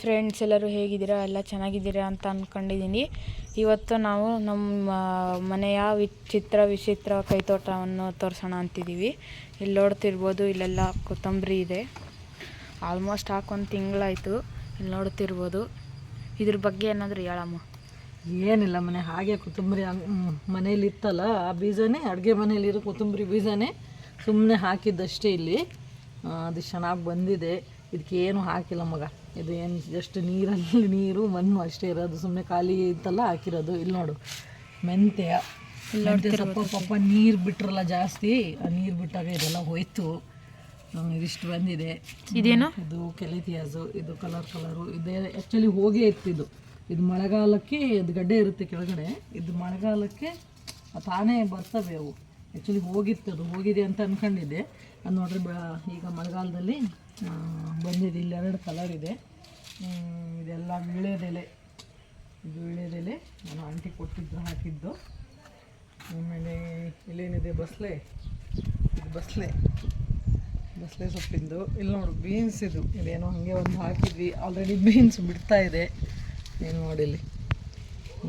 Friends ಎಲ್ಲರೂ ಹೇಗಿದ್ದೀರಾ? ಎಲ್ಲ ಚೆನ್ನಾಗಿದ್ದೀರಾ ಅಂತ ಅಂದ್ಕೊಂಡಿದ್ದೀನಿ ಇವತ್ತು ನಾವು ನಮ್ಮ ಮನೆಯ ವಿಚಿತ್ರ ವಿಚಿತ್ರ ಕೈತೋಟವನ್ನು ತೋರಿಸೋಣ ಅಂತಿದ್ದೀವಿ. ಇಲ್ಲಿ ನೋಡ್ತಿರ್ಬೋದು ಇಲ್ಲೆಲ್ಲ ಕೊತ್ತಂಬರಿ ಇದೆ. ಆಲ್ಮೋಸ್ಟ್ ಹಾಕೊಂದು ತಿಂಗಳಾಯಿತು ಇಲ್ಲಿ ನೋಡ್ತಿರ್ಬೋದು. ಇದ್ರ ಬಗ್ಗೆ ಏನಾದರೂ ಹೇಳಮ್ಮ. ಏನಿಲ್ಲ ಮನೆ, ಹಾಗೆ ಕೊತ್ತಂಬರಿ ಮನೇಲಿ ಇತ್ತಲ್ಲ ಆ ಬೀಜನೇ, ಅಡುಗೆ ಮನೇಲಿರೋ ಕೊತ್ತಂಬರಿ ಬೀಜನೇ ಸುಮ್ಮನೆ ಹಾಕಿದ್ದಷ್ಟೇ ಇಲ್ಲಿ. ಅದು ಚೆನ್ನಾಗಿ ಬಂದಿದೆ. ಇದಕ್ಕೆ ಏನು ಹಾಕಿಲ್ಲ ಮಗ. ಇದು ಏನು ಜಸ್ಟ್ ನೀರಲ್ಲಿ ನೀರು ಮಣ್ಣು ಅಷ್ಟೇ ಇರೋದು. ಸುಮ್ಮನೆ ಖಾಲಿ ಇತ್ತಲ್ಲ ಹಾಕಿರೋದು. ಇಲ್ಲಿ ನೋಡು. ಮೆಂತ್ಯ. ಮೆಂತ್ಯ ಸೊಪ್ಪು ಪಾಪ ನೀರು ಬಿಟ್ರಲ್ಲ ಜಾಸ್ತಿ. ಆ ನೀರು ಬಿಟ್ಟಾಗ ಇದೆಲ್ಲ ಹೋಯ್ತು. ಇದಿಷ್ಟು ಬಂದಿದೆ. ಇದೇನು? ಇದು ಕೆಲಿತಿಯಾಸು. ಇದು ಕಲರ್ ಕಲರು. ಇದೇ ಆ್ಯಕ್ಚುಲಿ ಹೋಗೇ ಇತ್ತು ಇದು. ಇದು ಮಳೆಗಾಲಕ್ಕೆ ಇದು ಗಡ್ಡೆ ಇರುತ್ತೆ ಕೆಳಗಡೆ. ಇದು ಮಳೆಗಾಲಕ್ಕೆ ತಾನೇ ಬರ್ತವೆ ಅವು. ಆ್ಯಕ್ಚುಲಿ ಹೋಗಿತ್ತು ಅದು. ಹೋಗಿದೆ ಅಂತ ಅಂದ್ಕೊಂಡಿದ್ದೆ ಅದು ನೋಡ್ರಿ ಬ ಈಗ ಮಳೆಗಾಲದಲ್ಲಿ. ಬಂದಿದೆ. ಇಲ್ಲಿ ಎರಡು ಕಲರ್ ಇದೆ. ಇದೆಲ್ಲ ವೀಳ್ಯದೆಲೆ ಇದು ವೀಳ್ಯದೆಲೆ ನಾನು ಆಂಟಿ ಕೊಟ್ಟಿದ್ದು, ಹಾಕಿದ್ದು. ಆಮೇಲೆ ಇಲ್ಲೇನಿದೆ ಬಸಳೆ ಬಸ್ಲೆ. ಬಸಳೆ ಸೊಪ್ಪಿಂದು. ಇಲ್ಲಿ ನೋಡು ಬೀನ್ಸ್ ಇದು. ಇದೇನೋ ಹಾಗೆ ಒಂದು ಹಾಕಿದ್ವಿ. ಆಲ್ರೆಡಿ ಬೀನ್ಸ್ ಬಿಡ್ತಾ ಇದೆ. ಏನು ನೋಡಿ ಇಲ್ಲಿ.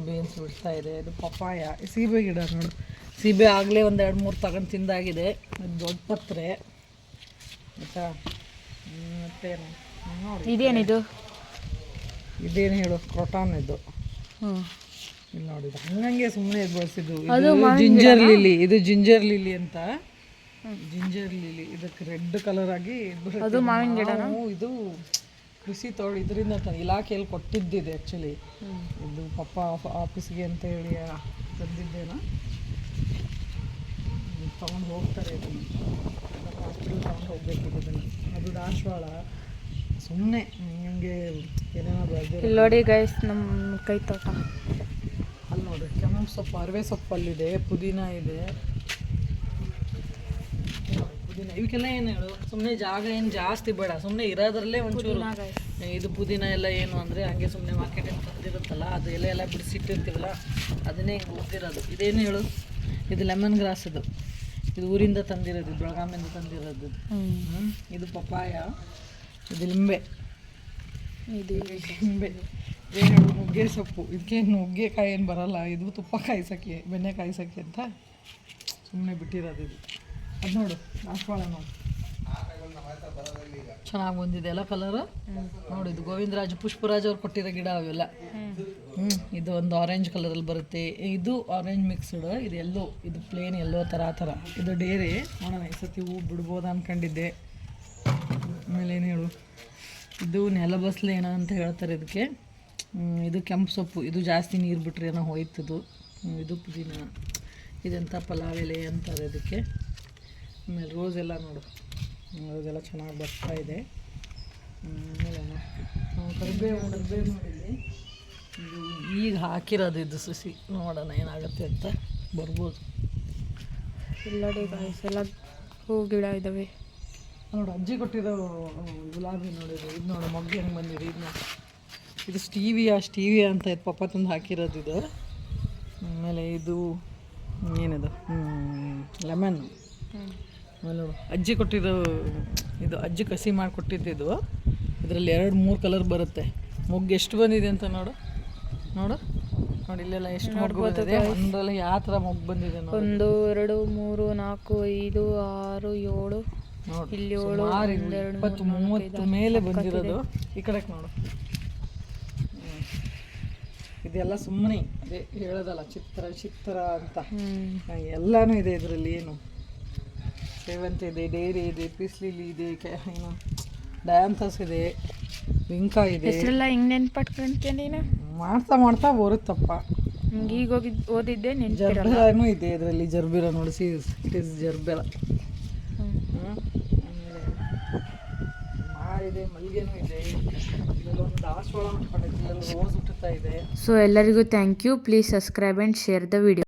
ಬೀನ್ಸ್ ಬಿಡ್ತಾ ಇದೆ. ಇದು ಪಪ್ಪಾಯ. ಸೀಬೆ ಗಿಡ ನೋಡು. ಸೀಬೆ ಆಗಲೇ ಒಂದು ಎರಡು ಮೂರು ತಗೊಂಡು ತಿಂದಾಗಿದೆ. ಇದು ದೊಡ್ಡ ಪತ್ರೆ. ಆಯಿತಾ? ಮತ್ತೇನು? ನೋಡಿ ಇದೇನಿದು ಇದೇನು ಹೇಳು ಕ್ರೊಟಾನ್ ಇದು. ಇಲ್ಲಿ ನೋಡಿ ಇದು. ಹಂಗಂಗೆ ಸುಮ್ಮನೆ ಬಳಸಿದ್ದು. ಜಿಂಜರ್ ಲಿಲಿ ಇದು ಜಿಂಜರ್ ಲಿಲಿ ಅಂತ. ಜಿಂಜರ್ ಲಿಲಿ ಇದಕ್ಕೆ ರೆಡ್ ಕಲರ್ ಆಗಿ ಅದು ಮಾವಿನ ಗಿಡ ಇದು ಕೃಷಿ ತೋಟ ಇದರಿಂದ ಇಲಾಖೆಯಲ್ಲಿ ಕೊಟ್ಟಿದ್ದಿದೆ ಆ್ಯಕ್ಚುಲಿ ಇದು ಪಪ್ಪ ಆಫೀಸ್ಗೆ ಅಂತ ಹೇಳಿ ತಂದಿದ್ದೇನ? ತಗೊಂಡು ತೊಗೊಂಡು ಹೋಗ್ತಾರೆ ಇದನ್ನು. ಹಾಸ್ಪಿಟಲ್ ತಗೊಂಡು ಹೋಗ್ಬೇಕು ಇದನ್ನು. ಅದು ದಾಸವಾಳ ಸುಮ್ಮನೆ ಹಂಗೆ ಏನೇನೋ ಬೆಳೆದಿರೋ ನೋಡಿ ಗೈಸ್ ನಮ್ಮ ಕೈ ತೋಟ. ಅಲ್ಲಿ ನೋಡಿ ಕೆಮ್ಮು ಸೊಪ್ಪು ಅರವೆ ಸೊಪ್ಪಲ್ಲಿದೆ ಪುದೀನ ಇದೆ. ಪುದೀನ ಇವಕ್ಕೆಲ್ಲ ಏನು ಹೇಳು? ಸುಮ್ಮನೆ ಜಾಗ ಏನು ಜಾಸ್ತಿ ಬೇಡ ಸುಮ್ಮನೆ ಇರೋದ್ರಲ್ಲೇ ಒಂಚೂರು. ಇದು ಪುದೀನ ಎಲ್ಲ ಏನು ಅಂದರೆ ಹಂಗೆ ಸುಮ್ಮನೆ ಮಾರ್ಕೆಟಿಂದ ತಂದಿರುತ್ತಲ್ಲ ಅದು ಎಲೆ ಎಲ್ಲ ಬಿಡಿಸಿಟ್ಟಿರ್ತೀವಲ್ಲ ಅದನ್ನೇ ಹಿಂಗೆ ಉದ್ದಿರೋದು ಇದೇನು ಹೇಳು? ಇದು ಲೆಮನ್ ಗ್ರಾಸ್ ಇದು. ಇದು ಊರಿಂದ ತಂದಿರೋದು ಬೆಳಗಾಮಿಂದ ತಂದಿರೋದು. ಇದು. ಪಪ್ಪಾಯ ಇದು ಪಪಾಯ ಇದು ಲಿಂಬೆ. ಇದು ಲಿಂಬೆ ಏನು ನುಗ್ಗೆ ಸೊಪ್ಪು. ಇದಕ್ಕೇನು ನುಗ್ಗೆಕಾಯಿ ಏನು ಬರಲ್ಲ ಇದು ತುಪ್ಪ ಕಾಯಿಸೋಕ್ಕೆ ಬೆಣ್ಣೆ ಕಾಯಿಸೋಕ್ಕೆ ಅಂತ ಸುಮ್ಮನೆ ಬಿಟ್ಟಿರೋದು ಇದು. ಅದು ನೋಡು ದಾಸವಾಳ ನೋಡು. ಚೆನ್ನಾಗಿ ಬಂದಿದೆ ಎಲ್ಲ ಕಲರು ನೋಡಿ ಇದು ಗೋವಿಂದರಾಜ್ ಪುಷ್ಪರಾಜ್ ಅವ್ರು ಕೊಟ್ಟಿರೋ ಗಿಡ ಅವೆಲ್ಲ. ಇದು ಒಂದು ಆರೆಂಜ್ ಕಲರಲ್ಲಿ ಬರುತ್ತೆ. ಇದು ಆರೆಂಜ್ ಮಿಕ್ಸ್ಡ್ ಇದು ಎಲ್ಲೋ, ಇದು ಪ್ಲೇನ್ ಎಲ್ಲೋ ಆ ಥರ ಇದು ಡೇರೆ ನೋಡೋಣ, ಈ ಸತಿ ಹೂ ಬಿಡ್ಬೋದ ಅನ್ಕೊಂಡಿದ್ದೆ. ಆಮೇಲೆ ಏನು ಹೇಳು? ಇದು ನೆಲಬಸ್ಲೆ ಏನೋ ಅಂತ ಹೇಳ್ತಾರೆ ಇದಕ್ಕೆ. ಇದು ಕೆಂಪು ಸೊಪ್ಪು. ಇದು ಜಾಸ್ತಿ ನೀರು ಬಿಟ್ರೆ ಏನೋ ಹೋಯ್ತದು. ಇದು ಪುದೀನ. ಇದೆಂಥ ಪಲಾವ್ ಎಲೆ ಅಂತಾರೆ ಇದಕ್ಕೆ. ಆಮೇಲೆ ರೋಸ್ ಎಲ್ಲ ನೋಡು. ರೋಸ್ ಎಲ್ಲ ಚೆನ್ನಾಗಿ ಬರ್ತಾ ಇದೆ. ಆಮೇಲೆ ಕರಿಬೇವು ಕರಿಬೇವು ನೋಡಿದ್ವಿ. ಇದು ಈಗ ಹಾಕಿರೋದು ಇದು ಸುಸಿ. ನೋಡೋಣ ಏನಾಗುತ್ತೆ ಅಂತ ಬರ್ಬೋದು. ಎಲ್ಲಡೆ ಎಲ್ಲ ಹೂ ಗಿಡ ಇದ್ದಾವೆ ನೋಡು ಅಜ್ಜಿ ಕೊಟ್ಟಿರೋ ಗುಲಾಬಿ ನೋಡಿದ್ರು ಇದು ನೋಡು ಮೊಗ್ಗು ಹೆಂಗೆ ಬಂದಿದೆ ಇದು ನೋಡು. ಇದು ಸ್ಟೀವಿಯಾ ಸ್ಟೀವಿಯಾ ಅಂತ ಇದು ಪಪ್ಪ ತಂದು ಹಾಕಿರೋದು ಇದು. ಆಮೇಲೆ ಇದು ಏನಿದು? ಲೆಮನ್ ಆಮೇಲೆ ನೋಡು ಅಜ್ಜಿ ಕೊಟ್ಟಿರೋ ಇದು ಅಜ್ಜಿ ಕಸಿ ಮಾಡಿ ಕೊಟ್ಟಿದ್ದು ಇದರಲ್ಲಿ ಎರಡು ಮೂರು ಕಲರ್ ಬರುತ್ತೆ. ಮೊಗ್ಗು ಎಷ್ಟು ಬಂದಿದೆ ಅಂತ ನೋಡು. ನೋಡು. ನೋಡಿ ಇಲ್ಲೆಲ್ಲ ಎಷ್ಟು ಮೊಗ್ಗು ಬಂದಿದೆ ಒಂದರಲ್ಲಿ ಯಾವ ಥರ ಮೊಗ್ಗು ಬಂದಿದೆ ನೋಡಿ. ಒಂದು ಎರಡು ಮೂರು ನಾಲ್ಕು ಐದು ಆರು ಏಳು. ನೋಡಿ ಇಲ್ಲಿ ಏಳು ಇಪ್ಪತ್ತು ಮೂವತ್ತು ಮೇಲೆ ಬಂದಿರೋದು. ಈ ಕಡೆ ನೋಡು. ಇದೆಲ್ಲ ಸುಮ್ಮನೆ ಅದೇ ಹೇಳೋದಲ್ಲ ಚಿತ್ರ ಚಿತ್ರ ಅಂತ. ಎಲ್ಲಾನು ಇದೆ ಇದರಲ್ಲಿ ಏನು. ಸೇವಂತಿ ಇದೆ ಡೇರಿ ಇದೆ ಪಿಸ್ಲಿಲಿ ಇದೆ ಏನು. ಡಯಾಂಥಸ್ ಇದೆ ವಿಂಕಾ ಇದೆ. ಹೆಸರೆಲ್ಲ ಹಿಂಗೆ ನೀನು? ಮಾಡ್ತಾ ಮಾಡ್ತಾ ಬರುತ್ತಪ್ಪ. ಹಿಂಗೆ ಈಗ ಹೋಗಿ ಓದಿದ್ದೆ ನೆನ್ಪಿರಲ್ಲ. ಜರ್ಬೆರಾನು ಇದೆ ಇದರಲ್ಲಿ ಜರ್ಬಿರ ನೋಡಿ it is gerbera. Hmm. Hmm. ಆಮೇಲೆ ಮಲ್ಲಿಗೆನೂ ಇದೆ. ಇಲ್ಲೊಂದು ದಾಸವಾಳ ಮಾಡ್ಕೊಂಡಿದ್ದೆ ಇಲ್ಲೊಂದು ರೋಸ್ ಹುಟ್ಟುತ್ತಾ ಇದೆ. ಸೊ ಎಲ್ಲರಿಗೂ thank you please subscribe and share the video